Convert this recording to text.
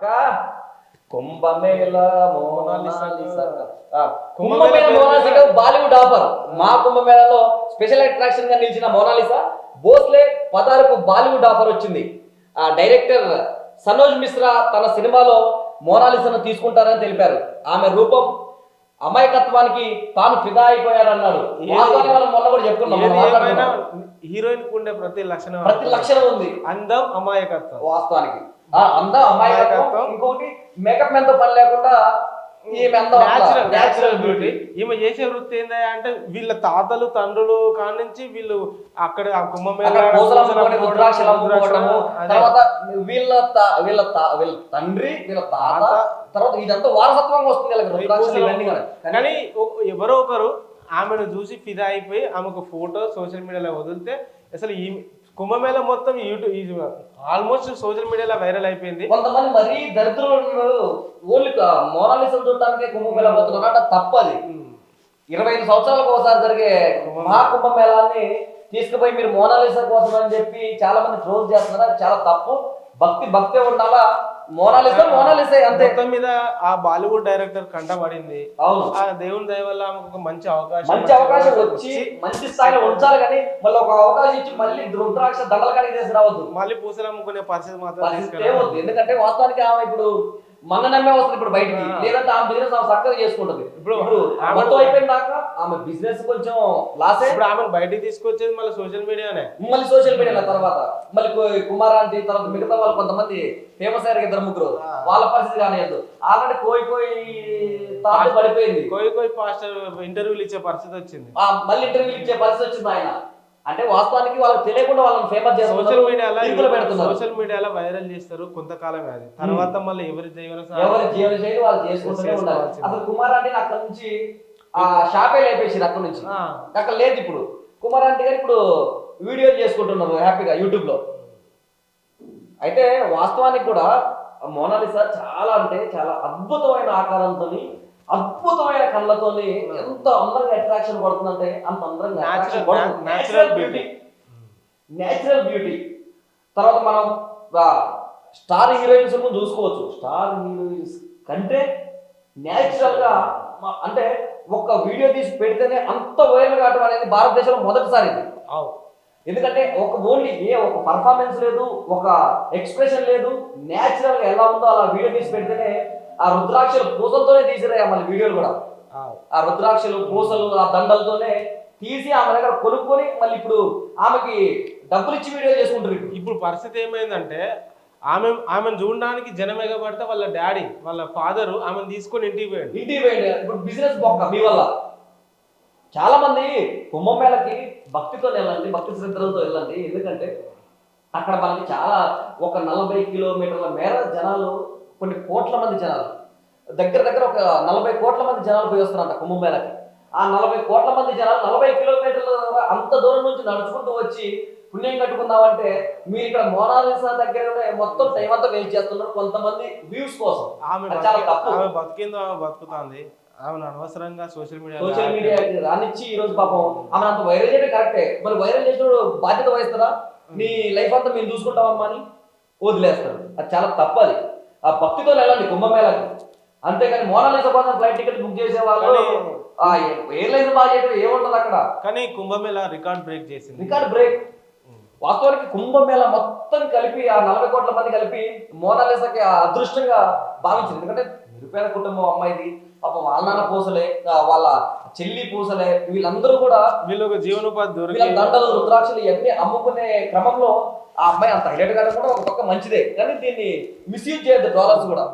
అక్క. కుంభమేళ కుంభమేళ మోనాలిసా బాలీవుడ్ ఆఫర్. మా కుంభమేళలో స్పెషల్ అట్రాక్షన్గా నిలిచిన మోనాలిసా భోస్లే పదాలకు బాలీవుడ్ ఆఫర్ వచ్చింది. ఆ డైరెక్టర్ సనోజ్ మిశ్రా తన సినిమాలో మోనాలిసాను తీసుకుంటారని తెలిపారు. ఆమె రూపం అమాయకత్వానికి తాను ఫిదా మనం మొన్న కూడా చెప్పుకున్నాం. హీరోయిన్ ఉండే ప్రతి లక్షణం ప్రతి లక్షణం ఉంది. అందం అమాయకత్వం. వాస్తవానికి. అందం అమాయకత్వం. ఇంకొకటి మేకప్ మెంతో పని లేకుండా ఈమె న్యాచురల్ బ్యూటీ చేసే వృత్తి ఏందా అంటే వీళ్ళ తాతలు తండ్రులు కానుంచి వీళ్ళు అక్కడ. తర్వాత వీళ్ళ వీళ్ళ వీళ్ళ తండ్రి వీళ్ళ తాత. తర్వాత ఇదంతా వారసత్వంగా వస్తుంది రుద్రాక్షలు ఇవన్నీ కానీ ఎవరో ఒకరు ఆమెను చూసి ఫిదా అయిపోయి ఆమెకు ఫోటో సోషల్ మీడియాలో వదిలితే అసలు ఈ కుంభమేళ మొత్తం యూట్యూబ్ ఆల్మోస్ట్ సోషల్ మీడియాలో వైరల్ అయిపోయింది. కొంతమంది మరీ దరిద్రులు. ఓన్లీ మోనాలిసం చూడటానికే కుంభమేళ పోతున్నారు అంటే తప్పది. ఇరవై ఐదు సంవత్సరాలకు ఒకసారి జరిగే మహాకుంభమేళాన్ని తీసుకుపోయి మీరు మోనాలిసా కోసం అని చెప్పి చాలా మంది ట్రోల్ చేస్తున్నారు? అది చాలా తప్పు. భక్తి భక్తి ఉండాలా? మోనాలిసా మోనాలిసా అంతే. మొత్తం మీద ఆ బాలీవుడ్ డైరెక్టర్ కంటపడింది. అవును. ఆ దేవుని దయ వల్ల ఆమెకు ఒక మంచి అవకాశం మంచి అవకాశం వచ్చి మంచి స్థాయిలో ఉంచాలి కానీ మళ్ళీ ఒక అవకాశం ఇచ్చి మళ్ళీ రుద్రాక్ష దండల చేసి రావద్దు మళ్ళీ పూసలు అమ్ముకునే పరిస్థితి మాత్రం ఎందుకంటే వాస్తవానికి ఆమె ఇప్పుడు మన నమ్మే వస్తుంది ఇప్పుడు బయటికి. లేదంటే ఆమె బిజినెస్ ఆమె చక్కగా చేసుకుంటది. ఇప్పుడు ఇప్పుడు ఆమె- మొత్తం అయిపోయిన దాకా ఆమె బిజినెస్ కొంచెం లాసే ఇప్పుడు ఆమెను బయటికి తీసుకొచ్చేది మళ్ళీ సోషల్ మీడియానే మళ్ళీ సోషల్ మీడియా తర్వాత. మళ్ళీ కు- కుమార్ ఆంటీ తర్వాత మిగతా వాళ్ళు కొంతమంది ఫేమస్ అయ్యారు ఇద్దరు ముగ్గురు. వాళ్ళ పరిస్థితి కానియద్దు ఆల్రెడీ కోయి కోయి తాత పడిపోయింది. కోయి కోయి పాస్టర్ ఇంటర్వ్యూలు ఇచ్చే పరిస్థితి వచ్చింది. మళ్ళీ ఇంటర్వ్యూ ఇచ్చే పరిస్థితి వచ్చింది ఆయన. అంటే వాస్తవానికి వాళ్ళకి తెలియకుండా వాళ్ళని ఫేమస్ సోషల్ మీడియాలో పెడుతున్నారు. సోషల్ మీడియాలో వైరల్ చేస్తారు కొంతకాలమే అది తర్వాత మళ్ళీ ఎవరి జీవన ఎవరి జీవన శైలి వాళ్ళు చేసుకుంటూనే ఉండాలి. అసలు కుమార్ ఆంటీని అక్కడ నుంచి ఆ షాపే లేపేసారు అక్కడ నుంచి. అక్కడ లేదు ఇప్పుడు. కుమార్ ఆంటీ గారు ఇప్పుడు వీడియోలు చేసుకుంటున్నారు హ్యాపీగా యూట్యూబ్లో అయితే వాస్తవానికి కూడా మోనాలిసా చాలా అంటే చాలా అద్భుతమైన ఆకారంతో అద్భుతమైన కళ్ళతోని ఎంత అందంగా అట్రాక్షన్ పడుతుందంటే అంత అందంగా Natural beauty. నేచురల్ బ్యూటీ తర్వాత మనం స్టార్ హీరోయిన్స్ చూసుకోవచ్చు. స్టార్ హీరోయిన్స్ కంటే నేచురల్గా మ- అంటే ఒక వీడియో తీసి పెడితేనే అంత వైరల్ కావడం అనేది భారతదేశంలో మొదటిసారి ఇది. ఎందుకంటే ఒక ఓన్లీ ఏ ఒక పర్ఫార్మెన్స్ లేదు ఒక ఎక్స్ప్రెషన్ లేదు నేచురల్గా ఎలా ఉందో అలా వీడియో తీసి పెడితేనే ఆ రుద్రాక్షలు పూసలతోనే తీసిరాయి మళ్ళీ వీడియోలు కూడా. ఆ రుద్రాక్షలు పూసలు ఆ దండలతోనే తీసి ఆమె దగ్గర కొనుక్కొని మళ్ళీ ఇప్పుడు ఆమెకి డబ్బులు ఇచ్చి వీడియో చేసుకుంటారు ఇప్పుడు. పరిస్థితి ఏమైందంటే ఆమె ఆమెను చూడడానికి జనం ఎగబడితే వాళ్ళ డాడీ వాళ్ళ ఫాదర్ ఆమెను తీసుకొని ఇంటికి పోయాడు. ఇంటికి పోయింది ఇప్పుడు బిజినెస్ బొక్క మీ వల్ల. చాలా మంది కుంభమేళకి భక్తితో వెళ్ళండి భక్తి శ్రద్ధలతో వెళ్ళండి. ఎందుకంటే అక్కడ మనకి చాలా ఒక నలభై కిలోమీటర్ల మేర జనాలు కొన్ని కోట్ల మంది జనాలు. దగ్గర దగ్గర ఒక నలభై కోట్ల మంది జనాలు పోయి వస్తారంట కుంభమేళకి ఆ నలభై కోట్ల మంది జనాలు నలభై కిలోమీటర్ల అంత దూరం నుంచి నడుచుకుంటూ వచ్చి పుణ్యం కట్టుకుందామంటే మీరు ఇక్కడ మోనాలిసా దగ్గర మొత్తం టైం అంతా వేస్ట్ చేస్తున్నారు. కొంతమంది వ్యూస్ కోసం. ఆమె చాలా తప్పు. ఆమె బతికిందో బతుకుతుంది. ఆమెను అనవసరంగా సోషల్ మీడియా సోషల్ మీడియా రానిచ్చి ఈ రోజు పాపం ఆమె అంత వైరల్ చేయడం కరెక్టే. మరి వైరల్ చేసినప్పుడు బాధ్యత వహిస్తారా నీ లైఫ్ అంతా మేము చూసుకుంటామమ్మా అని వదిలేస్తారు అది చాలా తప్పది ఆ భక్తితో వెళ్ళండి కుంభమేళకి. అంతేగాని మోనాలిసా కోసం ఫ్లైట్ టికెట్ బుక్ చేసే వాళ్ళు ఎయిర్లైన్స్ బాగా చేయడం ఏముంటది అక్కడ? కానీ కుంభమేళ రికార్డ్ బ్రేక్ చేసింది. రికార్డ్ బ్రేక్ వాస్తవానికి కుంభమేళ మొత్తం కలిపి ఆ నలభై కోట్ల మంది కలిపి మోనాలిసాకి ఆ అదృష్టంగా భావించింది. ఎందుకంటే నిరుపేద కుటుంబం అమ్మాయిది. పాపం వాళ్ళ నాన్న పూసలే వాళ్ళ చెల్లి పూసలే వీళ్ళందరూ కూడా వీళ్ళు జీవనోపాధి దండలు రుద్రాక్షలు ఇవన్నీ అమ్ముకునే క్రమంలో ఆ అమ్మాయి అంత హైలైట్గా కూడా ఒక పక్క మంచిదే. కానీ దీన్ని మిస్యూజ్ చేయొద్దు డాలర్స్ కూడా.